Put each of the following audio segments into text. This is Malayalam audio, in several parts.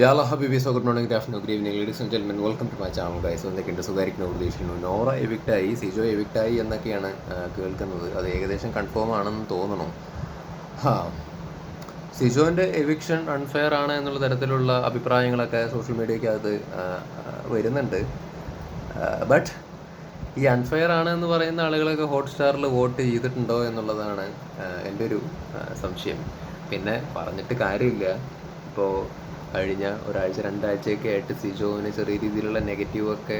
യാല ഹബീബി so good morning graph good evening ladies and gentlemen welcome to my channel guys എന്തൊക്കെയുണ്ട്? സുഖമായിരിക്കുന്നു പ്രതീക്ഷിക്കുന്നു. നോറ എവിക്റ്റായി സിജോ എവിക്റ്റായി എന്നൊക്കെയാണ് കേൾക്കുന്നത്. അത് ഏകദേശം കൺഫേം ആണെന്ന് തോന്നണം. ഹാ. സിജോന്റെ എവിക്ഷൻ അൺഫെയർ ആണ് എന്നുള്ള തരത്തിലുള്ള അഭിപ്രായങ്ങളൊക്കെ സോഷ്യൽ മീഡിയക്കകത്ത് വരുന്നുണ്ട്. ബട്ട് ഈ അൺഫെയർ ആണ് എന്ന് പറയുന്ന ആളുകളൊക്കെ ഹോട്ട്സ്റ്റാറിൽ വോട്ട് ചെയ്തിട്ടുണ്ടോ എന്നുള്ളതാണ് എന്റെ ഒരു സംശയം. പിന്നെ പറഞ്ഞിട്ട് കാര്യമില്ല. ഇപ്പോൾ കഴിഞ്ഞ ഒരാഴ്ച രണ്ടാഴ്ചയൊക്കെ ആയിട്ട് സിജോവിന് ചെറിയ രീതിയിലുള്ള നെഗറ്റീവൊക്കെ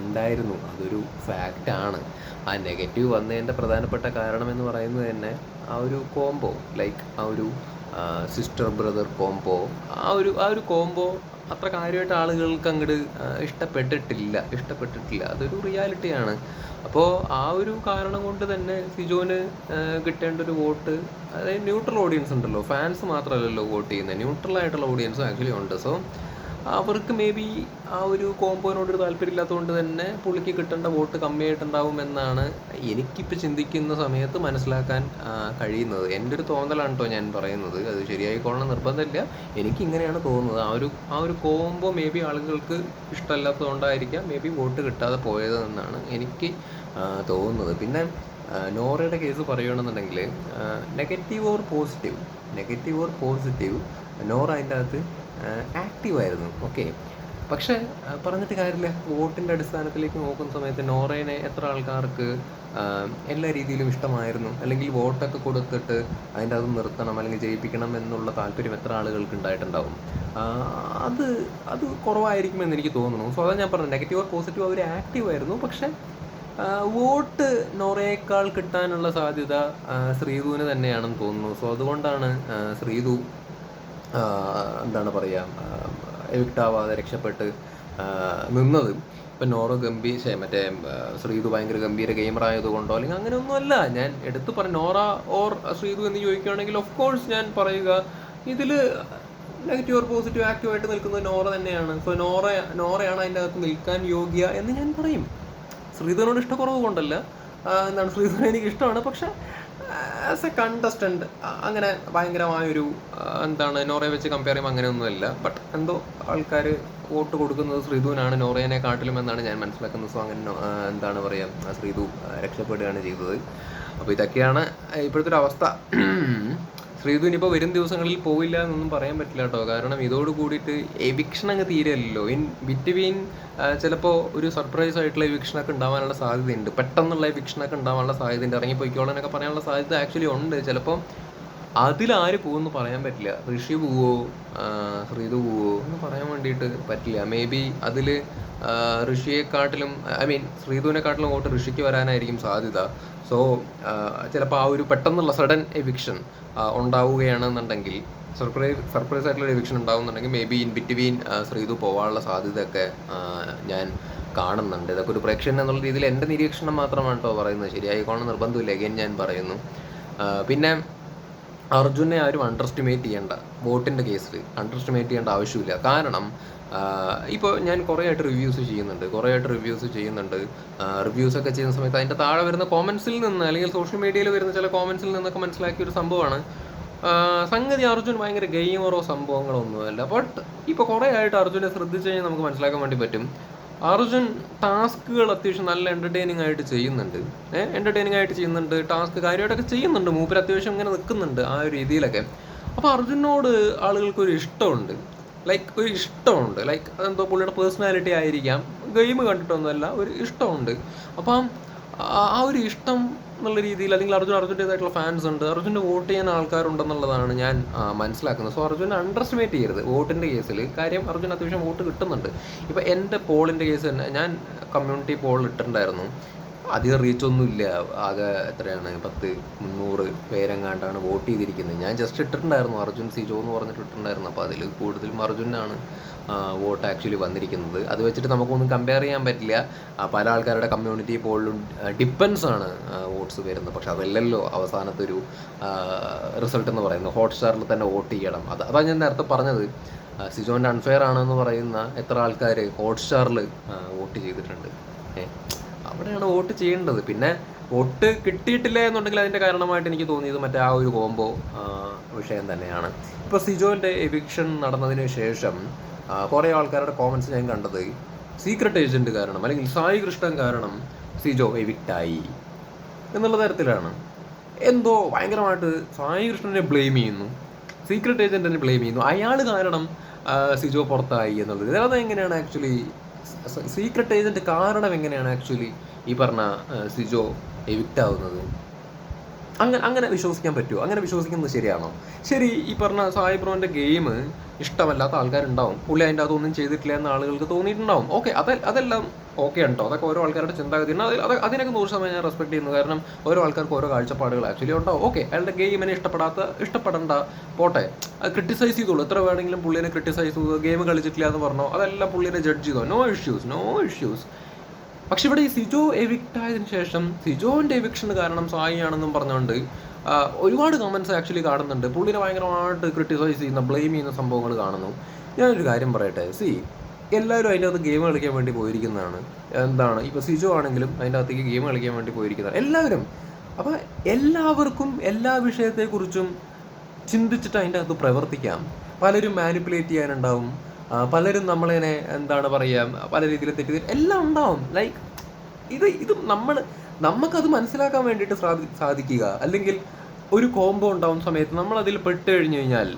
ഉണ്ടായിരുന്നു. അതൊരു ഫാക്റ്റാണ് ആ നെഗറ്റീവ് വന്നതിന്റെ പ്രധാനപ്പെട്ട കാരണം എന്ന് പറയുന്നത് തന്നെ ആ ഒരു കോംബോ ലൈക്ക് ആ ഒരു സിസ്റ്റർ ബ്രദർ കോംബോ ആ ഒരു ആ ഒരു കോംബോ അത്ര കാര്യമായിട്ട് ആളുകൾക്ക് അങ്ങോട്ട് ഇഷ്ടപ്പെട്ടിട്ടില്ല. ഇഷ്ടപ്പെട്ടിട്ടില്ല. അതൊരു റിയാലിറ്റിയാണ് അപ്പോൾ ആ ഒരു കാരണം കൊണ്ട് തന്നെ സിജോന് കിട്ടേണ്ട ഒരു വോട്ട് അതായത് ന്യൂട്രൽ ഓഡിയൻസ് ഉണ്ടല്ലോ. ഫാൻസ് മാത്രമല്ലല്ലോ വോട്ട് ചെയ്യുന്നത് ന്യൂട്രൽ ആയിട്ടുള്ള ഓഡിയൻസും ആക്ച്വലി ഉണ്ട്. സോ അവർക്ക് മേ ബി ആ ഒരു കോമ്പോനോട് ഒരു താല്പര്യമില്ലാത്തതുകൊണ്ട് തന്നെ പുള്ളിക്ക് കിട്ടേണ്ട വോട്ട് കമ്മിയായിട്ടുണ്ടാവും എന്നാണ് എനിക്കിപ്പോൾ ചിന്തിക്കുന്ന സമയത്ത് മനസ്സിലാക്കാൻ കഴിയുന്നത്. എന്റെ ഒരു തോന്നലാണ് കേട്ടോ ഞാൻ പറയുന്നത്. അത് ശരിയായിക്കോളണം നിർബന്ധമില്ല. എനിക്ക് ഇങ്ങനെയാണ് തോന്നുന്നത്. ആ ഒരു ആ ഒരു കോംബോ മേ ബി ആളുകൾക്ക് ഇഷ്ടമല്ലാത്തതുകൊണ്ടായിരിക്കാം മേ ബി വോട്ട് കിട്ടാതെ പോയത് എന്നാണ് എനിക്ക് തോന്നുന്നത്. പിന്നെ നോറയുടെ കേസ് പറയുകയാണെന്നുണ്ടെങ്കിൽ negative or positive negative or positive Nora അതിന്റെ അകത്ത് ആക്റ്റീവ് ആയിരുന്നു ഓക്കെ. പക്ഷേ പറഞ്ഞിട്ട് കാര്യമില്ല. വോട്ടിന്റെ അടിസ്ഥാനത്തിലേക്ക് നോക്കുന്ന സമയത്ത് നോറേനെ എത്ര ആൾക്കാർക്ക് എല്ലാ രീതിയിലും ഇഷ്ടമായിരുന്നു? അല്ലെങ്കിൽ വോട്ടൊക്കെ കൊടുത്തിട്ട് അതിന്റെ അത് നിർത്തണം അല്ലെങ്കിൽ ജയിപ്പിക്കണം എന്നുള്ള താല്പര്യം എത്ര ആളുകൾക്ക് ഉണ്ടായിട്ടുണ്ടാവും? അത് അത് കുറവായിരിക്കുമെന്ന് എനിക്ക് തോന്നുന്നു. സോ അതാ ഞാൻ പറഞ്ഞത്. നെഗറ്റീവ് പോസിറ്റീവ് അവർ ആക്റ്റീവ് ആയിരുന്നു പക്ഷേ വോട്ട് നോറയേക്കാൾ കിട്ടാനുള്ള സാധ്യത ശ്രീതുവിന് തന്നെയാണെന്ന് തോന്നുന്നു. സോ അതുകൊണ്ടാണ് ശ്രീധു എന്താണ് പറയുക എവിക്ടാവാതെ രക്ഷപ്പെട്ട് നിന്നത്. ഇപ്പം നോറ ഗംഭീർ മറ്റേ ശ്രീതു ഭയങ്കര ഗംഭീര ഗെയിമർ ആയതുകൊണ്ടോ അല്ലെങ്കിൽ അങ്ങനെയൊന്നുമല്ല. ഞാൻ എടുത്തു പറഞ്ഞു നോറ ഓർ ശ്രീതു എന്ന് ചോദിക്കുകയാണെങ്കിൽ ഓഫ് കോഴ്സ് ഞാൻ പറയുക ഇതിൽ നെഗറ്റീവ് ഓർ പോസിറ്റീവ് ആക്റ്റീവ് ആയിട്ട് നിൽക്കുന്നത് നോറ തന്നെയാണ്. സോ നോറ നോറയാണ് അതിന്റെ അകത്ത് നിൽക്കാൻ യോഗ്യ എന്ന് ഞാൻ പറയും. ശ്രീധുവിനോട് ഇഷ്ടക്കുറവ് കൊണ്ടല്ല. എന്താണ് ശ്രീധുവിനെ എനിക്ക് ഇഷ്ടമാണ് പക്ഷെ ആസ് എ കണ്ടസ്റ്റന്റ് അങ്ങനെ ഭയങ്കരമായൊരു എന്താണ് നോറയെ വെച്ച് കമ്പയർ ചെയ്യുമ്പോൾ അങ്ങനെയൊന്നുമല്ല. ബട്ട് എന്തോ ആൾക്കാർ വോട്ട് കൊടുക്കുന്നത് ശ്രീധുവിനാണ് നോറയനെ കാട്ടിലും എന്നാണ് ഞാൻ മനസ്സിലാക്കുന്നത്. സോ അങ്ങനെ എന്താണ് പറയുക ശ്രീധു രക്ഷപ്പെടുകയാണ് ചെയ്തത്. അപ്പോൾ ഇതൊക്കെയാണ് ഇപ്പോഴത്തെ ഒരു അവസ്ഥ. ശ്രീധു ഇനിയിപ്പോൾ വരും ദിവസങ്ങളിൽ പോവില്ല എന്നൊന്നും പറയാൻ പറ്റില്ല കേട്ടോ. കാരണം ഇതോട് കൂടിയിട്ട് എവിക്ഷൻ അങ്ങ് തീരെയല്ലോ ഇൻ ബിറ്റ്വീൻ ചിലപ്പോൾ ഒരു സർപ്രൈസ് ആയിട്ടുള്ള എവിക്ഷനൊക്കെ ഉണ്ടാവാനുള്ള സാധ്യതയുണ്ട്. പെട്ടെന്നുള്ള എവിക്ഷനൊക്കെ ഉണ്ടാവാനുള്ള സാധ്യതയുണ്ട്. ഇറങ്ങിപ്പോയിക്കോളാനൊക്കെ പറയാനുള്ള സാധ്യത ആക്ച്വലി ഉണ്ട്. ചിലപ്പോൾ അതിലാര് പോകുമെന്ന് പറയാൻ പറ്റില്ല. ഋഷി പോവോ ഹൃദു പോവോ എന്ന് പറയാൻ വേണ്ടിയിട്ട് പറ്റില്ല. മേ ബി അതിൽ ഋഷിയെക്കാട്ടിലും ഐ മീൻ ശ്രീധുവിനെക്കാട്ടിലും വോട്ട് ഋഷിക്ക് വരാനായിരിക്കും സാധ്യത. സോ ചിലപ്പോൾ ആ ഒരു പെട്ടെന്നുള്ള സഡൻ എവിക്ഷൻ ഉണ്ടാവുകയാണെന്നുണ്ടെങ്കിൽ സർപ്രൈസ് സർപ്രൈസ് ആയിട്ടുള്ള എവിക്ഷൻ ഉണ്ടാവുന്നുണ്ടെങ്കിൽ maybe in between Sreedhu പോവാനുള്ള സാധ്യതയൊക്കെ ഞാൻ കാണുന്നുണ്ട്. ഇതൊക്കെ ഒരു പ്രേക്ഷകൻ എന്നുള്ള രീതിയിൽ എന്റെ നിരീക്ഷണം മാത്രമാണ് കേട്ടോ പറയുന്നത്. ശരിയായിക്കോണം നിർബന്ധമില്ല. അഗൈൻ ഞാൻ പറയുന്നു. പിന്നെ അർജുനെ ആരും അണ്ടർ എസ്റ്റിമേറ്റ് ചെയ്യേണ്ട. ബോട്ടിന്റെ കേസിൽ അണ്ടർ എസ്റ്റിമേറ്റ് ചെയ്യേണ്ട ആവശ്യമില്ല. കാരണം ഇപ്പോൾ ഞാൻ കുറേ ആയിട്ട് റിവ്യൂസ് ചെയ്യുന്നുണ്ട്. കുറേ ആയിട്ട് റിവ്യൂസ് ചെയ്യുന്നുണ്ട് റിവ്യൂസ് ഒക്കെ ചെയ്യുന്ന സമയത്ത് അതിന്റെ താഴെ വരുന്ന കോമൻസിൽ നിന്ന് അല്ലെങ്കിൽ സോഷ്യൽ മീഡിയയിൽ വരുന്ന ചില കോമൻസിൽ നിന്നൊക്കെ മനസ്സിലാക്കിയ ഒരു സംഭവമാണ്. സംഗതി അർജുൻ ഭയങ്കര ഗെയിമറോ സംഭവങ്ങളോ ഒന്നുമല്ല ബട്ട് ഇപ്പോൾ കുറേ ആയിട്ട് അർജുനെ ശ്രദ്ധിച്ചു കഴിഞ്ഞാൽ നമുക്ക് മനസ്സിലാക്കാൻ വേണ്ടി പറ്റും. അർജുൻ ടാസ്കുകൾ അത്യാവശ്യം നല്ല എന്റർടൈനിങ് ആയിട്ട് ചെയ്യുന്നുണ്ട്. ഏഹ് എന്റർടൈനിങ് ആയിട്ട് ചെയ്യുന്നുണ്ട് ടാസ്ക് കാര്യമായിട്ടൊക്കെ ചെയ്യുന്നുണ്ട്. മൂപ്പർ അത്യാവശ്യം ഇങ്ങനെ നിൽക്കുന്നുണ്ട് ആ ഒരു രീതിയിലൊക്കെ. അപ്പോൾ അർജുനോട് ആളുകൾക്ക് ഒരു ഇഷ്ടമുണ്ട്. ലൈക്ക് ഒരു ഇഷ്ടമുണ്ട്. ലൈക്ക് അതെന്തോ പുള്ളിയുടെ പേഴ്സണാലിറ്റി ആയിരിക്കാം. ഗെയിം കണ്ടിട്ടൊന്നുമല്ല ഒരു ഇഷ്ടമുണ്ട്. അപ്പം ആ ഒരു ഇഷ്ടം എന്നുള്ള രീതിയിൽ അല്ലെങ്കിൽ അർജുൻ അർജുന്റെതായിട്ടുള്ള ഫാൻസ് ഉണ്ട്. അർജുന്റെ വോട്ട് ചെയ്യാൻ ആൾക്കാരുണ്ടെന്നുള്ളതാണ് ഞാൻ മനസ്സിലാക്കുന്നത്. സോ അർജുൻ അണ്ടർ എസ്റ്റിമേറ്റ് ചെയ്യരുത്. വോട്ടിന്റെ കേസിൽ കാര്യം അർജുൻ അത്യാവശ്യം വോട്ട് കിട്ടുന്നുണ്ട്. ഇപ്പോൾ എന്റെ പോളിന്റെ കേസ് തന്നെ ഞാൻ കമ്മ്യൂണിറ്റി പോൾ ഇട്ടിട്ടുണ്ടായിരുന്നു. അധികം റീച്ച് ഒന്നും ഇല്ല ആകെ എത്രയാണ്? പത്ത് മുന്നൂറ് പേരെങ്ങാണ്ടാണ് വോട്ട് ചെയ്തിരിക്കുന്നത്. ഞാൻ ജസ്റ്റ് ഇട്ടിട്ടുണ്ടായിരുന്നു. അർജുൻ സിജോ എന്ന് പറഞ്ഞിട്ട് ഇട്ടിട്ടുണ്ടായിരുന്നു. അപ്പോൾ അതിൽ കൂടുതലും അർജുനാണ് വോട്ട് ആക്ച്വലി വന്നിരിക്കുന്നത്. അത് വെച്ചിട്ട് നമുക്കൊന്നും കമ്പയർ ചെയ്യാൻ പറ്റില്ല. പല ആൾക്കാരുടെ കമ്മ്യൂണിറ്റി പോളിലും ഡിപ്പെൻസ് ആണ് വോട്ട്സ് വരുന്നത്. പക്ഷെ അതല്ലല്ലോ അവസാനത്തെ ഒരു റിസൾട്ട് എന്ന് പറയുന്നത്. ഹോട്ട്സ്റ്റാറിൽ തന്നെ വോട്ട് ചെയ്യണം. അത് അതാണ് ഞാൻ നേരത്തെ പറഞ്ഞത്. സിജോന്റെ അൺഫെയർ ആണെന്ന് പറയുന്ന എത്ര ആൾക്കാർ ഹോട്ട്സ്റ്റാറിൽ വോട്ട് ചെയ്തിട്ടുണ്ട്. അവിടെയാണ് വോട്ട് ചെയ്യേണ്ടത്. പിന്നെ വോട്ട് കിട്ടിയിട്ടില്ല എന്നുണ്ടെങ്കിൽ അതിന്റെ കാരണമായിട്ട് എനിക്ക് തോന്നിയത് മറ്റേ ആ ഒരു കോംബോ വിഷയം തന്നെയാണ്. ഇപ്പോൾ സിജോന്റെ എവിക്ഷൻ നടന്നതിന് ശേഷം കുറേ ആൾക്കാരുടെ കോമൻസ് ഞാൻ കണ്ടത്. സീക്രട്ട് ഏജന്റ് കാരണം അല്ലെങ്കിൽ സായി കൃഷ്ണൻ കാരണം സിജോ എവിക്റ്റായി എന്നുള്ള തരത്തിലാണ്. എന്തോ ഭയങ്കരമായിട്ട് സായി കൃഷ്ണനെ ബ്ലെയിം ചെയ്യുന്നു. സീക്രട്ട് ഏജന്റിനെ ബ്ലെയിം ചെയ്യുന്നു. അയാൾ കാരണം സിജോ പുറത്തായി എന്നുള്ളത്. അത് എങ്ങനെയാണ് ആക്ച്വലി സീക്രട്ട് ഏജന്റ് കാരണം എങ്ങനെയാണ് ആക്ച്വലി ഈ പറഞ്ഞ സിജോ എവിക്റ്റ് ആവുന്നത് അങ്ങനെ അങ്ങനെ വിശ്വസിക്കാൻ പറ്റുമോ അങ്ങനെ വിശ്വസിക്കുന്നത് ശരിയാണോ? ശരി ഈ പറഞ്ഞ സായി ബ്രോന്റെ ഗെയിം ഇഷ്ടമല്ലാത്ത ആൾക്കാരുണ്ടാവും. പുള്ളി അതിന്റെ അതൊന്നും ചെയ്തിട്ടില്ല എന്ന ആളുകൾക്ക് തോന്നിയിട്ടുണ്ടാവും. ഓക്കെ അത് അതെല്ലാം ഓക്കെ ഉണ്ടോ? അതൊക്കെ ഓരോ ആൾക്കാരുടെ ചിന്താഗതിയാണ്. അതിൽ അത് അതിനൊക്കെ നൂറ് ശതമാനം ഞാൻ റെസ്പെക്ട് ചെയ്യുന്നു. കാരണം ഓരോ ആൾക്കാർക്ക് ഓരോ കാഴ്ചപ്പാടുകൾ ആക്ച്വലി ഉണ്ടാവും. ഓക്കെ അയാളുടെ ഗെയിമിനെ ഇഷ്ടപ്പെടാത്ത ഇഷ്ടപ്പെടണ്ട പോട്ടെ. അത് ക്രിട്ടിസൈസ് ചെയ്തോളൂ. എത്ര വേണമെങ്കിലും പുള്ളിനെ ക്രിട്ടിസൈസ് ചെയ്തു. ഗെയിം കളിച്ചിട്ടില്ല എന്ന് പറഞ്ഞോ. അതെല്ലാം പുള്ളിനെ ജഡ്ജ് ചെയ്തോ. നോ ഇഷ്യൂസ് നോ ഇഷ്യൂസ് പക്ഷെ ഇവിടെ ഈ സിജോ എവിക്ട് ആയതിനു ശേഷം സിജോന്റെ എവിക്ഷൻ കാരണം സായിയാണെന്നും പറഞ്ഞുകൊണ്ട് ഒരുപാട് കമന്റ്സ് ആക്ച്വലി കാണുന്നുണ്ട്. പുള്ളിനെ ഭയങ്കരമായിട്ട് ക്രിട്ടിസൈസ് ചെയ്യുന്ന ബ്ലെയിം ചെയ്യുന്ന സംഭവങ്ങൾ കാണുന്നു. ഞാനൊരു കാര്യം പറയട്ടെ. സി എല്ലാവരും അതിന്റെ അകത്ത് ഗെയിം കളിക്കാൻ വേണ്ടി പോയിരിക്കുന്നതാണ്. എന്താണ്? ഇപ്പോൾ സിജോ ആണെങ്കിലും അതിന്റെ അകത്തേക്ക് ഗെയിം കളിക്കാൻ വേണ്ടി പോയിരിക്കുന്നതാണ്. എല്ലാവരും. അപ്പോൾ എല്ലാവർക്കും എല്ലാ വിഷയത്തെക്കുറിച്ചും ചിന്തിച്ചിട്ട് അതിന്റെ അകത്ത് പ്രവർത്തിക്കാം. പലരും മാനിപ്പുലേറ്റ് ചെയ്യാനുണ്ടാവും. പലരും നമ്മളിങ്ങനെ എന്താണ് പറയുക പല രീതിയിൽ തെറ്റി എല്ലാം ഉണ്ടാവും. ലൈക്ക് ഇത് ഇത് നമ്മൾ നമുക്കത് മനസ്സിലാക്കാൻ വേണ്ടിയിട്ട് സാധി സാധിക്കുക. അല്ലെങ്കിൽ ഒരു കോംബോ ഉണ്ടാവുന്ന സമയത്ത് നമ്മൾ അതിൽ പെട്ട് കഴിഞ്ഞു കഴിഞ്ഞാൽ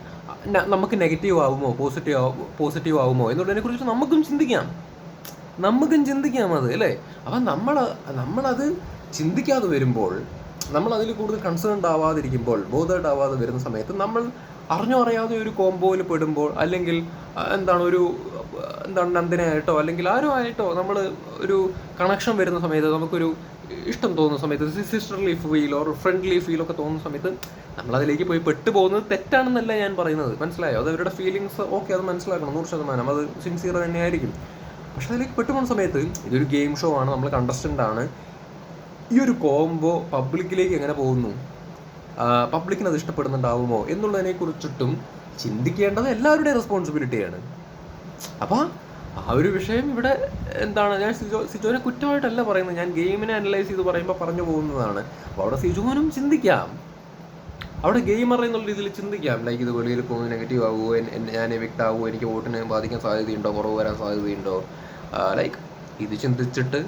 നമുക്ക് നെഗറ്റീവ് ആവുമോ പോസിറ്റീവ് ആവുമോ പോസിറ്റീവ് ആവുമോ എന്നുള്ളതിനെ കുറിച്ച് നമുക്കും ചിന്തിക്കാം. നമുക്കും ചിന്തിക്കാം അത് അല്ലേ? അപ്പം നമ്മൾ നമ്മളത് ചിന്തിക്കാതെ വരുമ്പോൾ നമ്മൾ അതിൽ കൂടുതൽ കൺസേൺഡ് ആവാതിരിക്കുമ്പോൾ ബോധേഡ് ആവാതെ വരുന്ന സമയത്ത് നമ്മൾ അറിഞ്ഞോ അറിയാതെ ഒരു കോംബോയിൽ പെടുമ്പോൾ അല്ലെങ്കിൽ എന്താണ് ഒരു എന്താണ് നന്ദനായിട്ടോ അല്ലെങ്കിൽ ആരോ ആയിട്ടോ നമ്മൾ ഒരു കണക്ഷൻ വരുന്ന സമയത്ത് നമുക്കൊരു ഇഷ്ടം തോന്നുന്ന സമയത്ത് sisterly feel or friendly feel ഒക്കെ തോന്നുന്ന സമയത്ത് നമ്മളതിലേക്ക് പോയി പെട്ടുപോകുന്നത് തെറ്റാണെന്നല്ല ഞാൻ പറയുന്നത്. മനസ്സിലായോ? അത് അവരുടെ ഫീലിങ്സ് ഓക്കെ അത് മനസ്സിലാക്കണം. നൂറ് ശതമാനം. അത് സിൻസിയർ തന്നെയായിരിക്കും. പക്ഷെ അതിലേക്ക് പെട്ടുപോകുന്ന സമയത്ത് ഇതൊരു ഗെയിം ഷോ ആണ്. നമ്മൾ കണ്ടസ്റ്റന്റ് ആണ്. ഈ ഒരു കോംബോ പബ്ലിക്കിലേക്ക് എങ്ങനെ പോകുന്നു? പബ്ലിക്കിന് അത് ഇഷ്ടപ്പെടുന്നുണ്ടാവുമോ എന്നുള്ളതിനെ കുറിച്ചിട്ടും ചിന്തിക്കേണ്ടത് എല്ലാവരുടെയും റെസ്പോൺസിബിലിറ്റിയാണ് അപ്പോൾ ആ ഒരു വിഷയം ഇവിടെ എന്താണ്? ഞാൻ സിജോ സിജോനെ കുറ്റമായിട്ടല്ല പറയുന്നത്. ഞാൻ ഗെയിമിനെ അനലൈസ് ചെയ്ത് പറയുമ്പോൾ പറഞ്ഞു പോകുന്നതാണ്. അപ്പോൾ അവിടെ സിജോനും ചിന്തിക്കാം. അവിടെ ഗെയിമർ എന്നുള്ള രീതിയിൽ ചിന്തിക്കാം. ലൈക്ക് ഇത് വെളിയിൽ പോകുന്നത് നെഗറ്റീവ് എൻ- ഞാൻ എവിക്ട് ആകുമോ എനിക്ക് വോട്ടിന് ബാധിക്കാൻ സാധ്യതയുണ്ടോ? കുറവ് വരാൻ സാധ്യതയുണ്ടോ? ലൈക്ക് ഇത് ചിന്തിച്ചിട്ട്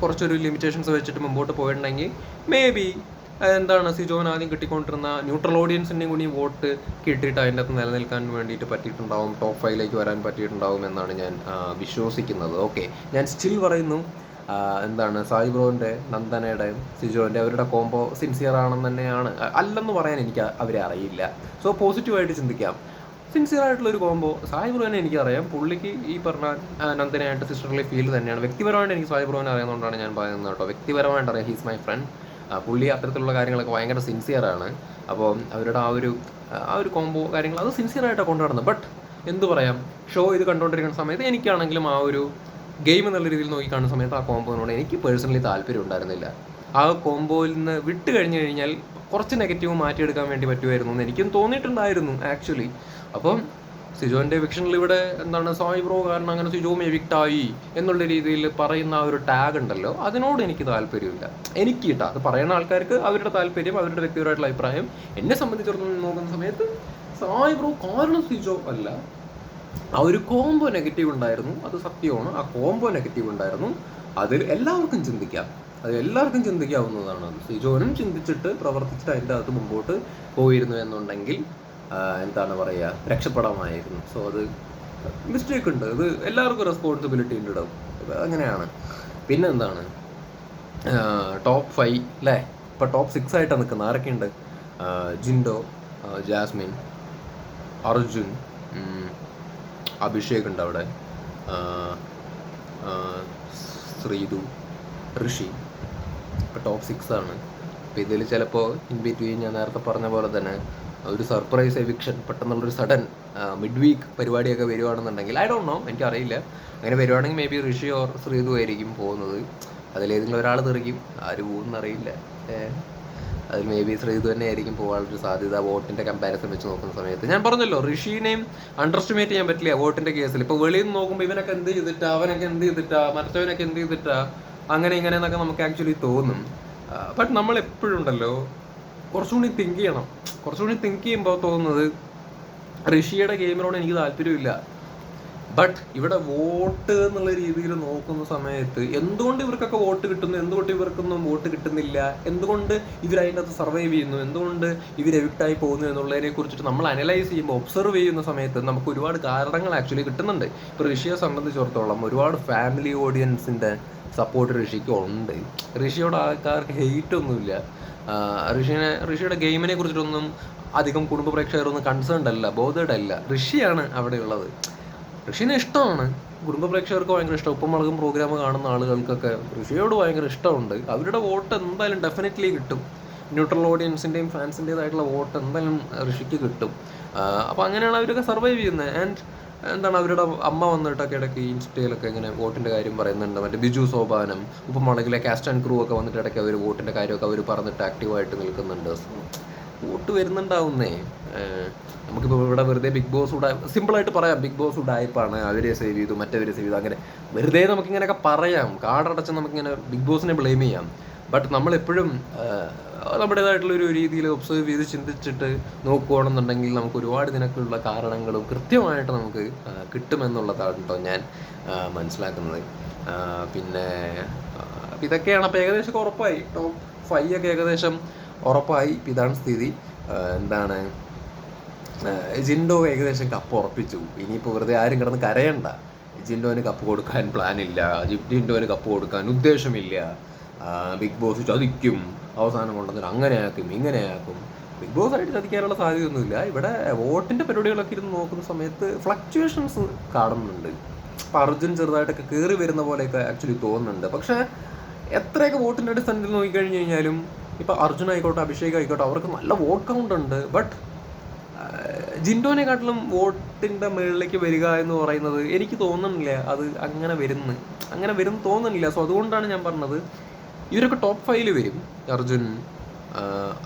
കുറച്ചൊരു ലിമിറ്റേഷൻസ് വെച്ചിട്ട് മുമ്പോട്ട് പോയിട്ടുണ്ടെങ്കിൽ മേ ബി എന്താണ് സിജോൻ ആദ്യം കിട്ടിക്കൊണ്ടിരുന്ന ന്യൂട്രൽ ഓഡിയൻസിന്റെയും കൂടി വോട്ട് കിട്ടിയിട്ട് അതിന്റെ അകത്ത് നിലനിൽക്കാൻ വേണ്ടിയിട്ട് പറ്റിയിട്ടുണ്ടാവും ടോപ്പ് ഫൈവിലേക്ക് വരാൻ പറ്റിയിട്ടുണ്ടാവും എന്നാണ് ഞാൻ വിശ്വസിക്കുന്നത്. ഓക്കെ ഞാൻ സ്റ്റിൽ പറയുന്നു എന്താണ് സായി ബ്രോന്റെ നന്ദനയുടെ സിജോന്റെ അവരുടെ കോംബോ സിൻസിയർ ആണെന്ന് തന്നെയാണ്. അല്ലെന്ന് പറയാൻ എനിക്ക് അവരെ അറിയില്ല. സോ പോസിറ്റീവായിട്ട് ചിന്തിക്കാം. സിൻസിയർ ആയിട്ടുള്ള ഒരു കോംബോ സായി ബ്രോനെ എനിക്കറിയാം. പുള്ളിക്ക് ഈ പറഞ്ഞ നന്ദനായിട്ട് സിസ്റ്റർലി ഫീൽ തന്നെയാണ്. വ്യക്തിപരമായിട്ട് എനിക്ക് സായി ബ്രോനെ അറിയാവുന്നതുകൊണ്ടാണ് ഞാൻ പറയുന്നത് കേട്ടോ. വ്യക്തിപരമായിട്ട് അറിയാം. ഹീസ് മൈ ഫ്രണ്ട് പുള്ളി അത്തരത്തിലുള്ള കാര്യങ്ങളൊക്കെ ഭയങ്കര സിൻസിയർ ആണ് അപ്പോൾ അവരുടെ ആ ഒരു ആ ഒരു കോംബോ കാര്യങ്ങൾ അത് സിൻസിയർ ആയിട്ടാണ് കൊണ്ടുവരുന്നത് ബട്ട് എന്ത് പറയാം? ഷോ ഇത് കണ്ടുകൊണ്ടിരിക്കുന്ന സമയത്ത് എനിക്കാണെങ്കിലും ആ ഒരു ഗെയിം എന്നുള്ള രീതിയിൽ നോക്കി കാണുന്ന സമയത്ത് ആ കോംബോനോട് എനിക്ക് പേഴ്സണലി താല്പര്യം ഉണ്ടായിരുന്നില്ല. ആ കോംബോയിൽ നിന്ന് വിട്ട് കഴിഞ്ഞു കഴിഞ്ഞാൽ കുറച്ച് നെഗറ്റീവ് മാറ്റിയെടുക്കാൻ വേണ്ടി പറ്റുമായിരുന്നു എന്ന് എനിക്കും തോന്നിയിട്ടുണ്ടായിരുന്നു ആക്ച്വലി അപ്പം സിജോന്റെ വിക്ഷനിൽ ഇവിടെ എന്താണ് സായി ബ്രോ കാരണം അങ്ങനെ സിജോ എവിക്ട് ആയി എന്നുള്ള രീതിയിൽ പറയുന്ന ആ ഒരു ടാഗ് ഉണ്ടല്ലോ അതിനോട് എനിക്ക് താല്പര്യമില്ല. എനിക്ക് കിട്ടാ. അത് പറയുന്ന ആൾക്കാർക്ക് അവരുടെ താല്പര്യം അവരുടെ വ്യക്തിപരമായിട്ടുള്ള അഭിപ്രായം. എന്നെ സംബന്ധിച്ചിടത്തോളം നോക്കുന്ന സമയത്ത് സായി ബ്രോ കാരണം സിജോ അല്ല. ആ ഒരു കോംബോ നെഗറ്റീവ് ഉണ്ടായിരുന്നു അത് സത്യമാണ്. ആ കോംബോ നെഗറ്റീവ് ഉണ്ടായിരുന്നു. അതിൽ എല്ലാവർക്കും ചിന്തിക്കാം. അത് എല്ലാവർക്കും ചിന്തിക്കാവുന്നതാണ്. അത് സിജോനും ചിന്തിച്ചിട്ട് പ്രവർത്തിച്ചിട്ട് അതിന്റെ അകത്ത് മുമ്പോട്ട് പോയിരുന്നു എന്നുണ്ടെങ്കിൽ എന്താണ് പറയുക രക്ഷപ്പെടാമായിരുന്നു. സോ അത് മിസ്റ്റേക്ക് ഉണ്ട്. ഇത് എല്ലാവർക്കും റെസ്പോൺസിബിലിറ്റി ഉണ്ട് ഇടാവും അങ്ങനെയാണ്. പിന്നെ എന്താണ് ടോപ്പ് ഫൈവ് അല്ലേ ഇപ്പം ടോപ്പ് സിക്സ് ആയിട്ട് നിൽക്കുന്നത്. ആരൊക്കെയുണ്ട്? ജിൻഡോ ജാസ്മിൻ അർജുൻ അഭിഷേക് ഉണ്ട് അവിടെ. ശ്രീതു ഋഷി. ഇപ്പോൾ ടോപ്പ് സിക്സ് ആണ്. അപ്പോൾ ഇതിൽ ചിലപ്പോൾ ഇൻ ബിറ്റ്വീൻ ഞാൻ നേരത്തെ പറഞ്ഞ പോലെ തന്നെ ഒരു സർപ്രൈസ് എവിക്ഷൻ പെട്ടെന്നുള്ളൊരു സഡൻ മിഡ് വീക്ക് പരിപാടിയൊക്കെ വരുവാണെന്നുണ്ടെങ്കിൽ ഐ ഡോണ്ട് നോ എനിക്കറിയില്ല. അങ്ങനെ വരുവാണെങ്കിൽ may be Rishi or Sreethu ആയിരിക്കും പോകുന്നത്. അതിലേതെങ്കിലും ഒരാൾ തെറിക്കും. ആര് പോകുമെന്നറിയില്ല ഏഹ് അതിൽ മേ ബി ശ്രീതു തന്നെ ആയിരിക്കും പോകാനുള്ളൊരു സാധ്യത വോട്ടിന്റെ കമ്പാരിസൺ വെച്ച് നോക്കുന്ന സമയത്ത്. ഞാൻ പറഞ്ഞല്ലോ ഋഷീനെയും അണ്ടർ എസ്റ്റിമേറ്റ് ചെയ്യാൻ പറ്റില്ല വോട്ടിന്റെ കേസിൽ. ഇപ്പോൾ വെളിയിൽ നിന്ന് നോക്കുമ്പോൾ ഇവനൊക്കെ എന്ത് ചെയ്തിട്ടാ അവനൊക്കെ എന്ത് ചെയ്തിട്ടാ മറ്റവനൊക്കെ എന്ത് ചെയ്തിട്ടാ അങ്ങനെ ഇങ്ങനെ എന്നൊക്കെ നമുക്ക് ആക്ച്വലി തോന്നും. ബട്ട് നമ്മൾ എപ്പോഴും ഉണ്ടല്ലോ കുറച്ചുകൂടി തിങ്ക് ചെയ്യണം. കുറച്ചുകൂടി തിങ്ക് ചെയ്യുമ്പോൾ തോന്നുന്നത് ഋഷിയുടെ ഗെയിമിനോട് എനിക്ക് താല്പര്യമില്ല. ബട്ട് ഇവിടെ വോട്ട് എന്നുള്ള രീതിയിൽ നോക്കുന്ന സമയത്ത് എന്തുകൊണ്ട് ഇവർക്കൊക്കെ വോട്ട് കിട്ടുന്നു? എന്തുകൊണ്ട് ഇവർക്കൊന്നും വോട്ട് കിട്ടുന്നില്ല? എന്തുകൊണ്ട് ഇവർ അതിന്റെ സർവൈവ് ചെയ്യുന്നു? എന്തുകൊണ്ട് ഇവർ എവിക്റ്റായി പോകുന്നു എന്നുള്ളതിനെ കുറിച്ചിട്ട് നമ്മൾ അനലൈസ് ചെയ്യുമ്പോൾ ഒബ്സർവ് ചെയ്യുന്ന സമയത്ത് നമുക്ക് ഒരുപാട് കാരണങ്ങൾ ആക്ച്വലി കിട്ടുന്നുണ്ട്. ഇപ്പോൾ ഋഷിയെ സംബന്ധിച്ചിടത്തോളം ഒരുപാട് ഫാമിലി ഓഡിയൻസിന്റെ സപ്പോർട്ട് ഋഷിക്കുണ്ട് ഋഷിയോട് ആൾക്കാർക്ക് ഹെയ്റ്റ് ഒന്നുമില്ല. ഋഷിനെ ഋഷിയുടെ ഗെയിമിനെ കുറിച്ചിട്ടൊന്നും അധികം കുടുംബ പ്രേക്ഷകരൊന്നും കൺസേൺഡ് അല്ല ബോധേഡ് അല്ല. ഋഷിയാണ് അവിടെ ഉള്ളത് ഋഷിനെ ഇഷ്ടമാണ്. കുടുംബ പ്രേക്ഷകർക്ക് ഭയങ്കര ഇഷ്ടം. ഉപ്പം മുളകും പ്രോഗ്രാം കാണുന്ന ആളുകൾക്കൊക്കെ ഋഷിയോട് ഭയങ്കര ഇഷ്ടമുണ്ട്. അവരുടെ വോട്ട് എന്തായാലും ഡെഫിനറ്റ്ലി കിട്ടും. ന്യൂട്രൽ ഓഡിയൻസിന്റെയും ഫാൻസിന്റെതായിട്ടുള്ള വോട്ട് എന്തായാലും ഋഷിക്ക് കിട്ടും. അപ്പോൾ അങ്ങനെയാണ് അവരൊക്കെ സർവൈവ് ചെയ്യുന്നത്. ആൻഡ് എന്താണ് അവരുടെ അമ്മ വന്നിട്ടൊക്കെ ഇടയ്ക്ക് ഇൻസ്റ്റയിലൊക്കെ ഇങ്ങനെ വോട്ടിന്റെ കാര്യം പറയുന്നുണ്ട്. മറ്റേ ബിജു സോപാനം ഉപ്പമാണെങ്കിലെ കാസ്റ്റ് ആൻഡ് ക്രൂ ഒക്കെ വന്നിട്ട് ഇടയ്ക്ക് അവർ വോട്ടിന്റെ കാര്യമൊക്കെ അവർ പറഞ്ഞിട്ട് ആക്റ്റീവായിട്ട് നിൽക്കുന്നുണ്ട്. വോട്ട് വരുന്നുണ്ടാവുന്നേ. നമുക്കിപ്പോൾ ഇവിടെ വെറുതെ ബിഗ് ബോസ് ഉടാ സിമ്പിളായിട്ട് പറയാം. ബിഗ് ബോസ് ഉടായ്പാണ്. അവരെ സേവ് ചെയ്തു മറ്റവരെ സേവ് ചെയ്തു. അങ്ങനെ വെറുതെ നമുക്കിങ്ങനെയൊക്കെ പറയാം. കാർഡടച്ച് നമുക്കിങ്ങനെ ബിഗ് ബോസിനെ ബ്ലെയിം ചെയ്യാം. ബട്ട് നമ്മളെപ്പോഴും നമ്മുടേതായിട്ടുള്ള ഒരു രീതിയിൽ ഒബ്സർവ് ചെയ്ത് ചിന്തിച്ചിട്ട് നോക്കുകയാണെന്നുണ്ടെങ്കിൽ നമുക്ക് ഒരുപാട് ഇതിനൊക്കെയുള്ള കാരണങ്ങളും കൃത്യമായിട്ട് നമുക്ക് കിട്ടുമെന്നുള്ളതാണ് കേട്ടോ ഞാൻ മനസ്സിലാക്കുന്നത്. പിന്നെ ഇതൊക്കെയാണ് അപ്പോൾ ഏകദേശം ഉറപ്പായി. ടോപ്പ് ഫൈവ് ഒക്കെ ഏകദേശം ഉറപ്പായി. ഇതാണ് സ്ഥിതി. എന്താണ്? ജിൻഡോ ഏകദേശം കപ്പ് ഉറപ്പിച്ചു. ഇനിയിപ്പോൾ വെറുതെ ആരും കിടന്ന് കരയണ്ട. ജിൻഡോന് കപ്പ് കൊടുക്കാൻ പ്ലാനില്ല ഇല്ല. ജി- ജിൻഡോന് കപ്പ് കൊടുക്കാൻ ഉദ്ദേശമില്ല. Big boss ചതിക്കും. അവസാനം കൊണ്ടുവന്നിട്ട് അങ്ങനെയാക്കും ഇങ്ങനെയാക്കും. ബിഗ് ബോസ് ആയിട്ട് ചതിക്കാനുള്ള സാധ്യതയൊന്നുമില്ല. ഇവിടെ വോട്ടിന്റെ പരിപാടികളൊക്കെ ഇരുന്ന് നോക്കുന്ന സമയത്ത് ഫ്ലക്ച്വേഷൻസ് കാണുന്നുണ്ട്. അപ്പോൾ അർജുൻ ചെറുതായിട്ടൊക്കെ കയറി വരുന്ന പോലെയൊക്കെ ആക്ച്വലി തോന്നുന്നുണ്ട്. പക്ഷേ എത്രയൊക്കെ വോട്ടിന്റെ അടിസ്ഥാനത്തിൽ നോക്കിക്കഴിഞ്ഞ് കഴിഞ്ഞാലും ഇപ്പം അർജുൻ ആയിക്കോട്ടെ അഭിഷേക് ആയിക്കോട്ടെ അവർക്ക് നല്ല വോട്ട് കൗണ്ട് ഉണ്ട്. ബട്ട് ജിൻഡോനെക്കാട്ടിലും വോട്ടിന്റെ മുകളിലേക്ക് വരിക എന്ന് പറയുന്നത് എനിക്ക് തോന്നുന്നില്ല അത് അങ്ങനെ വരുന്നു. അങ്ങനെ വരും തോന്നുന്നില്ല. സോ അതുകൊണ്ടാണ് ഞാൻ പറഞ്ഞത് ഇവരൊക്കെ ടോപ്പ് ഫൈവിൽ വരും. അർജുൻ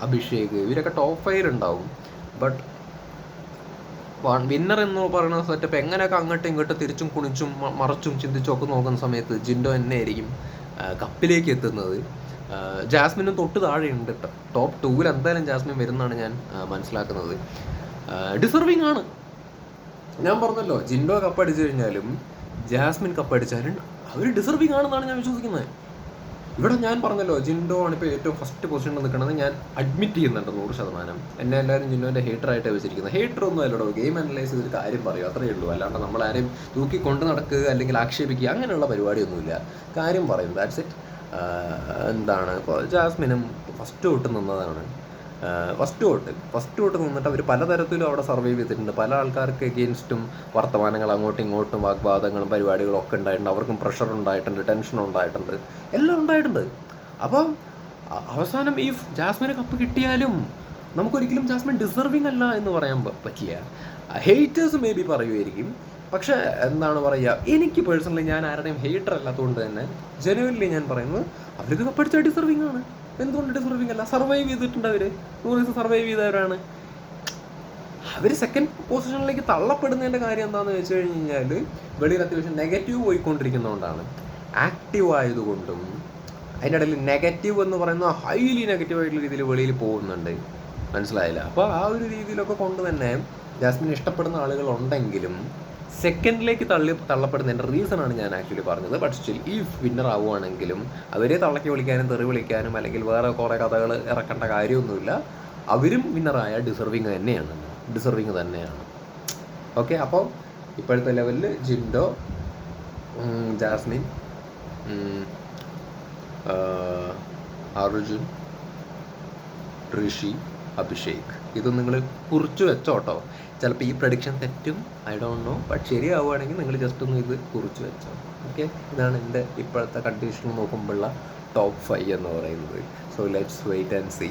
അഭിഷേക് ഇവരൊക്കെ ടോപ്പ് ഫൈവിൽ ഉണ്ടാവും. ബട്ട് വിന്നർ എന്ന് പറയുന്ന സെറ്റപ്പ് എങ്ങനെയൊക്കെ അങ്ങോട്ടും ഇങ്ങോട്ടും തിരിച്ചും കുണിച്ചും മറച്ചും ചിന്തിച്ചും ഒക്കെ നോക്കുന്ന സമയത്ത് ജിൻഡോ എന്നെ ആയിരിക്കും കപ്പിലേക്ക് എത്തുന്നത്. ജാസ്മിനും തൊട്ട് താഴെയുണ്ട് ടോപ്പ് ടൂവിൽ എന്തായാലും ജാസ്മിൻ വരുന്നതാണ് ഞാൻ മനസ്സിലാക്കുന്നത്. ഡിസർവിങ് ആണ്. ഞാൻ പറഞ്ഞല്ലോ ജിൻഡോ കപ്പടിച്ചു കഴിഞ്ഞാലും ജാസ്മിൻ കപ്പടിച്ചാലും അവർ ഡിസർവിങ് ആണെന്നാണ് ഞാൻ വിശ്വസിക്കുന്നത്. ഇവിടെ ഞാൻ പറഞ്ഞല്ലോ ജിൻഡോ ആണ് ഇപ്പോൾ ഏറ്റവും ഫസ്റ്റ് പൊസിഷനിൽ നിൽക്കുന്നത് ഞാൻ അഡ്മിറ്റ് ചെയ്യുന്നുണ്ട് നൂറ് ശതമാനം. എന്നെ എല്ലാവരും ജിൻഡോന്റെ ഹേറ്ററായിട്ട് വെച്ചിരിക്കുന്നത് ഹേറ്റർ ഒന്നും അല്ലടോ. ഗെയിം അനലൈസ് ചെയ്തൊരു കാര്യം പറയും. അത്രയേ ഉള്ളൂ. അല്ലാണ്ട് നമ്മൾ ആരെയും തൂക്കി കൊണ്ട് നടക്കുക അല്ലെങ്കിൽ ആക്ഷേപിക്കുക അങ്ങനെയുള്ള പരിപാടിയൊന്നുമില്ല. കാര്യം പറയും. ദാറ്റ്സ് ഇറ്റ് എന്താണ്? ജാസ്മിനും ഫസ്റ്റ് തൊട്ട് നിന്നതാണ്. ഫസ്റ്റ് തൊട്ട്. ഫസ്റ്റ് തൊട്ട് നിന്നിട്ട് അവർ പലതരത്തിലും അവിടെ സർവൈവ് ചെയ്തിട്ടുണ്ട്. പല ആൾക്കാർക്ക് എഗെയിൻസ്റ്റും വർത്തമാനങ്ങൾ അങ്ങോട്ടും ഇങ്ങോട്ടും വാഗ്വാദങ്ങളും പരിപാടികളും ഒക്കെ ഉണ്ടായിട്ടുണ്ട്. അവർക്കും പ്രഷർ ഉണ്ടായിട്ടുണ്ട് ടെൻഷൻ ഉണ്ടായിട്ടുണ്ട്. എല്ലാം ഉണ്ടായിട്ടുണ്ട്. അപ്പം അവസാനം ഈ ജാസ്മിന് കപ്പ് കിട്ടിയാലും നമുക്കൊരിക്കലും ജാസ്മിൻ ഡിസർവിങ് അല്ല എന്ന് പറയാൻ പറ്റില്ല. ഹെയ്റ്റേഴ്സ് മേ ബി പറയുമായിരിക്കും പക്ഷേ എന്താണ് പറയുക? എനിക്ക് പേഴ്സണലി ഞാൻ ആരുടെയും ഹെയ്റ്റർ അല്ലാത്തതുകൊണ്ട് തന്നെ ജനുവലി ഞാൻ പറയുന്നത് അവർക്ക് കപ്പടിച്ച ഡിസർവിങ് ആണ്. എന്തുകൊണ്ട് ഡിസർവിങ് അല്ല സർവൈവ് ചെയ്തിട്ടുണ്ട് അവർ നൂറ് ദിവസം സർവൈവ് ചെയ്തവരാണ്. അവർ സെക്കൻഡ് പൊസിഷനിലേക്ക് തള്ളപ്പെടുന്നതിന്റെ കാര്യം എന്താണെന്ന് വെച്ച് കഴിഞ്ഞ് കഴിഞ്ഞാൽ വെളിയിൽ അത്യാവശ്യം നെഗറ്റീവ് പോയിക്കൊണ്ടിരിക്കുന്നതുകൊണ്ടാണ്. ആക്റ്റീവ് ആയതുകൊണ്ടും അതിന്റെ ഇടയിൽ നെഗറ്റീവ് എന്ന് പറയുന്ന ഹൈലി നെഗറ്റീവ് ആയിട്ടുള്ള രീതിയിൽ വെളിയിൽ പോകുന്നുണ്ട്. മനസ്സിലായില്ല? അപ്പോൾ ആ ഒരു രീതിയിലൊക്കെ കൊണ്ട് തന്നെ ജാസ്മിൻ ഇഷ്ടപ്പെടുന്ന ആളുകൾ ഉണ്ടെങ്കിലും സെക്കൻഡിലേക്ക് തള്ളി തള്ളപ്പെടുന്നതിന്റെ റീസണാണ് ഞാൻ ആക്ച്വലി പറഞ്ഞത്. ബട്ട് സ്റ്റിൽ ഈ വിന്നർ ആവുകയാണെങ്കിലും അവരെ തള്ളക്കി വിളിക്കാനും തെറി വിളിക്കാനും അല്ലെങ്കിൽ വേറെ കുറേ കഥകൾ ഇറക്കേണ്ട കാര്യമൊന്നുമില്ല. അവരും വിന്നറായ ഡിസർവിങ് തന്നെയാണ്. ഡിസർവിങ് തന്നെയാണ്. ഓക്കെ അപ്പോൾ ഇപ്പോഴത്തെ ലെവലിൽ ജിൻഡോ ജാസ്മിൻ അർജുൻ ഋഷി അഭിഷേക്. ഇത് നിങ്ങൾ കുറിച്ച് വെച്ചോട്ടോ ചിലപ്പോൾ ഈ പ്രഡിക്ഷൻ തെറ്റും ഐ ഡോണ്ട് നോ ബട്ട് ശരിയാവുകയാണെങ്കിൽ നിങ്ങൾ ജസ്റ്റ് ഒന്ന് ഇത് കുറിച്ച് വെച്ചോ. ഓക്കെ ഇതാണ് എന്റെ ഇപ്പോഴത്തെ കണ്ടീഷൻ നോക്കുമ്പോഴുള്ള ടോപ്പ് ഫൈവ് എന്ന് പറയുന്നത്. So let's wait and see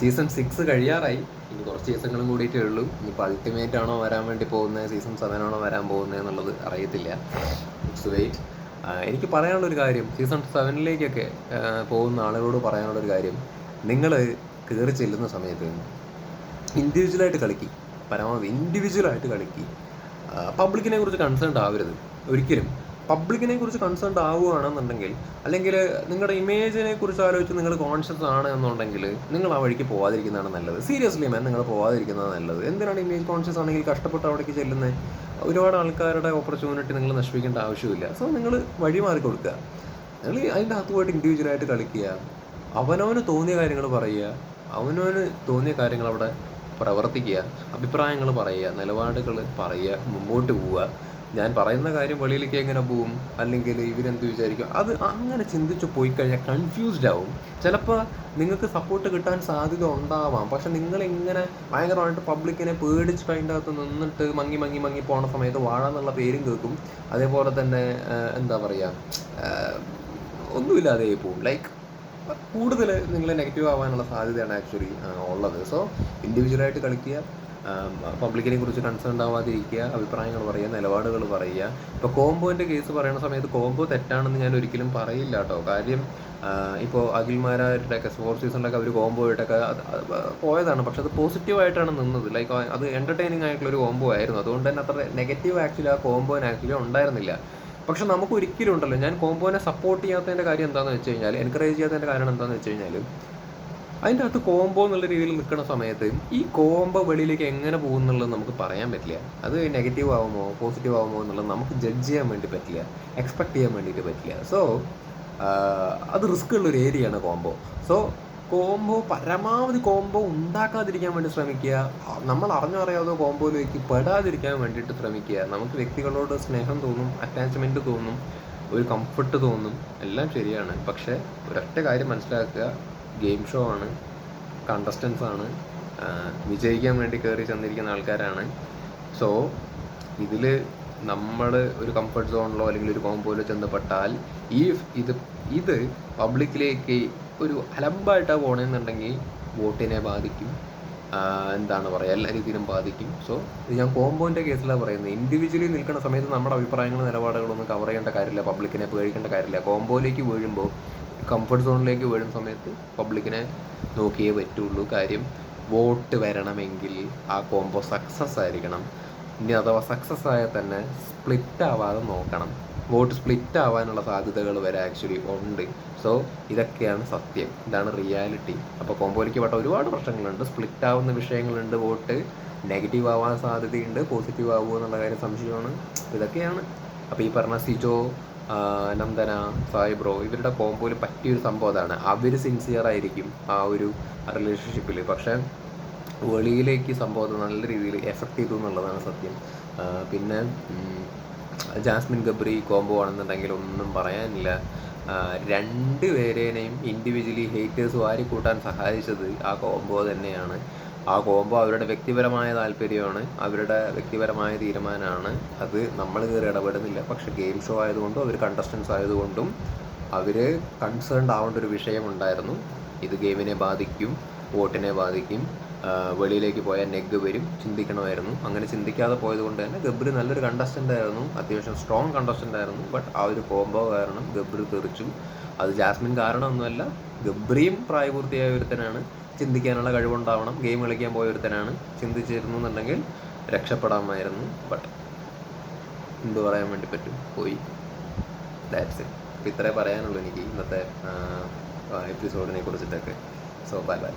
season six കഴിയാറായി. ഇനി കുറച്ച് സീസണുകളും കൂടിയിട്ടേ ഉള്ളൂ. ഇനിയിപ്പോൾ അൾട്ടിമേറ്റ് ആണോ വരാൻ വേണ്ടി പോകുന്നത്? സീസൺ സെവൻ ആണോ വരാൻ പോകുന്നത് എന്നുള്ളത് അറിയത്തില്ല. ലെറ്റ്സ് വെയിറ്റ് എനിക്ക് പറയാനുള്ളൊരു കാര്യം. സീസൺ സെവനിലേക്കൊക്കെ പോകുന്ന ആളുകളോട് പറയാനുള്ളൊരു കാര്യം. നിങ്ങൾ കയറി ചെല്ലുന്ന സമയത്ത് ഇൻഡിവിജ്വലായിട്ട് കളിക്കി. പരമാവധി ഇൻഡിവിജ്വലായിട്ട് കളിക്കി. പബ്ലിക്കിനെ കുറിച്ച് കൺസേൺഡ് ആവരുത്. ഒരിക്കലും. പബ്ലിക്കിനെ കുറിച്ച് കൺസേൺഡ് ആവുകയാണെന്നുണ്ടെങ്കിൽ അല്ലെങ്കിൽ നിങ്ങളുടെ ഇമേജിനെ കുറിച്ച് ആലോചിച്ച് നിങ്ങൾ കോൺഷ്യസ് ആണ് എന്നുണ്ടെങ്കിൽ നിങ്ങൾ ആ വഴിക്ക് പോവാതിരിക്കുന്നതാണ് നല്ലത്. സീരിയസ്ലി മാൻ നിങ്ങൾ പോവാതിരിക്കുന്നത് നല്ലത്. എന്തിനാണ് ഇമേജ് കോൺഷ്യസ് ആണെങ്കിൽ കഷ്ടപ്പെട്ട് അവിടേക്ക് ചെല്ലുന്നത്? ഒരുപാട് ആൾക്കാരുടെ ഓപ്പർച്യൂണിറ്റി നിങ്ങൾ നശിപ്പിക്കേണ്ട ആവശ്യമില്ല. സോ നിങ്ങൾ വഴി മാറി കൊടുക്കുക. നിങ്ങൾ അതിന്റെ അകത്ത് പോയിട്ട് ഇൻഡിവിജ്വലായിട്ട് കളിക്കുക. അവനവന് തോന്നിയ കാര്യങ്ങൾ പറയുക. അവനവന് തോന്നിയ കാര്യങ്ങൾ അവിടെ പ്രവർത്തിക്കുക അഭിപ്രായങ്ങൾ പറയുക നിലപാടുകൾ പറയുക മുമ്പോട്ട് പോവുക. ഞാൻ പറയുന്ന കാര്യം വെളിയിലേക്ക് എങ്ങനെ പോവും? അല്ലെങ്കിൽ ഇവരെന്ത് വിചാരിക്കും? അത് അങ്ങനെ ചിന്തിച്ച് പോയി കഴിഞ്ഞാൽ കൺഫ്യൂസ്ഡ് ആവും. ചിലപ്പോൾ നിങ്ങൾക്ക് സപ്പോർട്ട് കിട്ടാൻ സാധ്യത ഉണ്ടാവാം. പക്ഷെ നിങ്ങൾ ഇങ്ങനെ ഭയങ്കരമായിട്ട് പബ്ലിക്കിനെ പേടിച്ച് അതിന്റെ അകത്ത് നിന്നിട്ട് മങ്ങി മങ്ങി മങ്ങി പോണ സമയത്ത് വാഴ എന്നുള്ള പേരും കേൾക്കും. അതേപോലെ തന്നെ എന്താ പറയുക ഒന്നുമില്ലാതെ പോവും. ലൈക്ക് കൂടുതൽ നിങ്ങൾ നെഗറ്റീവ് ആവാനുള്ള സാധ്യതയാണ് ആക്ച്വലി ഉള്ളത്. സോ ഇൻഡിവിജ്വലായിട്ട് കളിക്കുക പബ്ലിക്കിനെ കുറിച്ച് കൺസേൺ ആവാതിരിക്കുക അഭിപ്രായങ്ങൾ പറയുക നിലപാടുകൾ പറയുക. ഇപ്പോൾ കോംബോന്റെ കേസ് പറയുന്ന സമയത്ത് കോംബോ തെറ്റാണെന്ന് ഞാൻ ഒരിക്കലും പറയില്ല കേട്ടോ കാര്യം ഇപ്പോൾ അഖിൽമാരായിട്ടൊക്കെ സ്പോർട്സ് സീസണിലൊക്കെ അവർ കോംബോ ആയിട്ടൊക്കെ പോയതാണ്. പക്ഷെ അത് പോസിറ്റീവായിട്ടാണ് നിന്നത്. ലൈക്ക് അത് എന്റർടൈനിങ് ആയിട്ടുള്ള ഒരു കോംബോ ആയിരുന്നു. അതുകൊണ്ട് തന്നെ അത്ര നെഗറ്റീവ് ആക്ച്വലി ആ കോംബോന് ആക്ച്വലി ഉണ്ടായിരുന്നില്ല. പക്ഷെ നമുക്ക് ഒരിക്കലും ഉണ്ടല്ലോ ഞാൻ കോംബോനെ സപ്പോർട്ട് ചെയ്യാത്തതിന്റെ കാര്യം എന്താണെന്ന് വെച്ച് കഴിഞ്ഞാൽ എൻകറേജ് ചെയ്യാത്തതിന്റെ കാരണം എന്താണെന്ന് വെച്ച് കഴിഞ്ഞാൽ അതിന്റെ അകത്ത് കോംബോ എന്നുള്ള രീതിയിൽ നിൽക്കുന്ന സമയത്ത് ഈ കോംബോ വെളിയിലേക്ക് എങ്ങനെ പോകും എന്നുള്ളത് നമുക്ക് പറയാൻ പറ്റില്ല. അത് നെഗറ്റീവ് ആവുമോ പോസിറ്റീവ് ആവുമോ എന്നുള്ളത് നമുക്ക് ജഡ്ജ് ചെയ്യാൻ വേണ്ടി പറ്റില്ല എക്സ്പെക്ട് ചെയ്യാൻ വേണ്ടിയിട്ട് പറ്റില്ല. സോ അത് റിസ്ക് ഉള്ളൊരു ഏരിയയാണ് കോംബോ. സോ കോംബോ പരമാവധി കോംബോ ഉണ്ടാക്കാതിരിക്കാൻ വേണ്ടി ശ്രമിക്കുക. നമ്മൾ അറിഞ്ഞോ അറിയാതോ കോംബോയിലേക്ക് പെടാതിരിക്കാൻ വേണ്ടിയിട്ട് ശ്രമിക്കുക. നമുക്ക് വ്യക്തികളോട് സ്നേഹം തോന്നും അറ്റാച്ച്മെന്റ് തോന്നും ഒരു കംഫർട്ട് തോന്നും എല്ലാം ശരിയാണ്. പക്ഷേ ഒരൊറ്റ കാര്യം മനസ്സിലാക്കുക. ഗെയിം ഷോ ആണ് കണ്ടസ്റ്റൻസ് ആണ് വിജയിക്കാൻ വേണ്ടി കയറി ചെന്നിരിക്കുന്ന ആൾക്കാരാണ്. സോ ഇതിൽ നമ്മൾ ഒരു കംഫർട്ട് സോണിലോ അല്ലെങ്കിൽ ഒരു കോമ്പോയിലോ ചെന്നപ്പെട്ടാൽ ഈ ഇത് ഇത് പബ്ലിക്കിലേക്ക് ഒരു അലമ്പായിട്ടാണ് പോകണമെന്നുണ്ടെങ്കിൽ വോട്ടിനെ ബാധിക്കും. എന്താണ് പറയുക എല്ലാ രീതിയിലും ബാധിക്കും. സോ ഇത് ഞാൻ കോമ്പോന്റെ കേസിലാണ് പറയുന്നത്. ഇൻഡിവിജ്വലി നിൽക്കുന്ന സമയത്ത് നമ്മുടെ അഭിപ്രായങ്ങളും നിലപാടുകളൊന്നും കവർ ചെയ്യേണ്ട കാര്യമില്ല പബ്ലിക്കിനെ പേടിക്കേണ്ട കാര്യമില്ല. കോമ്പോയിലേക്ക് വീഴുമ്പോൾ കംഫർട്ട് സോണിലേക്ക് വീഴുന്ന സമയത്ത് പബ്ലിക്കിനെ നോക്കിയേ പറ്റുള്ളൂ. കാര്യം വോട്ട് വരണമെങ്കിൽ ആ കോംബോ സക്സസ് ആയിരിക്കണം. ഇനി അഥവാ സക്സസ് ആയാൽ തന്നെ സ്പ്ലിറ്റ് ആവാതെ നോക്കണം. വോട്ട് സ്പ്ലിറ്റ് ആവാനുള്ള സാധ്യതകൾ വരെ ആക്ച്വലി ഉണ്ട്. സോ ഇതൊക്കെയാണ് സത്യം. ഇതാണ് റിയാലിറ്റി അപ്പോൾ കോമ്പോലിക്ക് പെട്ട ഒരുപാട് പ്രശ്നങ്ങളുണ്ട്. സ്പ്ലിറ്റ് ആവുന്ന വിഷയങ്ങളുണ്ട് വോട്ട്. നെഗറ്റീവ് ആവാൻ സാധ്യതയുണ്ട്. പോസിറ്റീവ് ആവുമോ എന്നുള്ള കാര്യം സംശയമാണ്. ഇതൊക്കെയാണ്. അപ്പോൾ ഈ പറഞ്ഞ സിജോ നന്ദന സായി ബ്രോ ഇവരുടെ കോമ്പോയിൽ പറ്റിയൊരു സംഭവം അതാണ്. അവർ സിൻസിയർ ആയിരിക്കും ആ ഒരു റിലേഷൻഷിപ്പിൽ പക്ഷേ വെളിയിലേക്ക് സംഭവത്തെ നല്ല രീതിയിൽ എഫക്റ്റ് ചെയ്തു എന്നുള്ളതാണ് സത്യം. പിന്നെ ജാസ്മിൻ ഗബ്രി കോമ്പോ ആണെന്നുണ്ടെങ്കിൽ ഒന്നും പറയാനില്ല. രണ്ട് പേരേനെയും ഇൻഡിവിജ്വലി ഹേറ്റേഴ്സ് വാരി കൂട്ടാൻ സഹായിച്ചത് ആ കോംബോ തന്നെയാണ്. ആ കോംബോ അവരുടെ വ്യക്തിപരമായ താല്പര്യമാണ് അവരുടെ വ്യക്തിപരമായ തീരുമാനമാണ്. അത് നമ്മൾ കയറി ഇടപെടുന്നില്ല. പക്ഷേ ഗെയിം ഷോ ആയതുകൊണ്ടും അവർ കണ്ടസ്റ്റൻസ് ആയതുകൊണ്ടും അവർ കൺസേൺഡ് ആവേണ്ട ഒരു വിഷയമുണ്ടായിരുന്നു ഇത് ഗെയിമിനെ ബാധിക്കും വോട്ടിനെ ബാധിക്കും. വെളിയിലേക്ക് പോയാൽ നെഗ് വരും ചിന്തിക്കണമായിരുന്നു. അങ്ങനെ ചിന്തിക്കാതെ പോയത് കൊണ്ട് തന്നെ ഗബ്രി നല്ലൊരു കണ്ടസ്റ്റന്റ് ആയിരുന്നു. അത്യാവശ്യം സ്ട്രോങ് കണ്ടസ്റ്റന്റ് ആയിരുന്നു. ബട്ട് ആ ഒരു കോംബോ കാരണം ഗബ്രി തെറിച്ചു. അത് ജാസ്മിൻ കാരണമൊന്നുമല്ല ഗബ്രിയും പ്രായപൂർത്തിയായ ഒരുത്തനാണ്. ചിന്തിക്കാനുള്ള കഴിവുണ്ടാവണം ഗെയിം കളിക്കാൻ പോയ ഒരുത്തനാണ്. ചിന്തിച്ചിരുന്നു എന്നുണ്ടെങ്കിൽ രക്ഷപ്പെടാമായിരുന്നു. ബട്ട് എന്ത് പറയാൻ വേണ്ടി പറ്റും? പോയി. ദാറ്റ്സ് ഇറ്റ് ഇത്രേ പറയാനുള്ളൂ എനിക്ക് ഇന്നത്തെ എപ്പിസോഡിനെ കുറിച്ചിട്ടൊക്കെ. So bye bye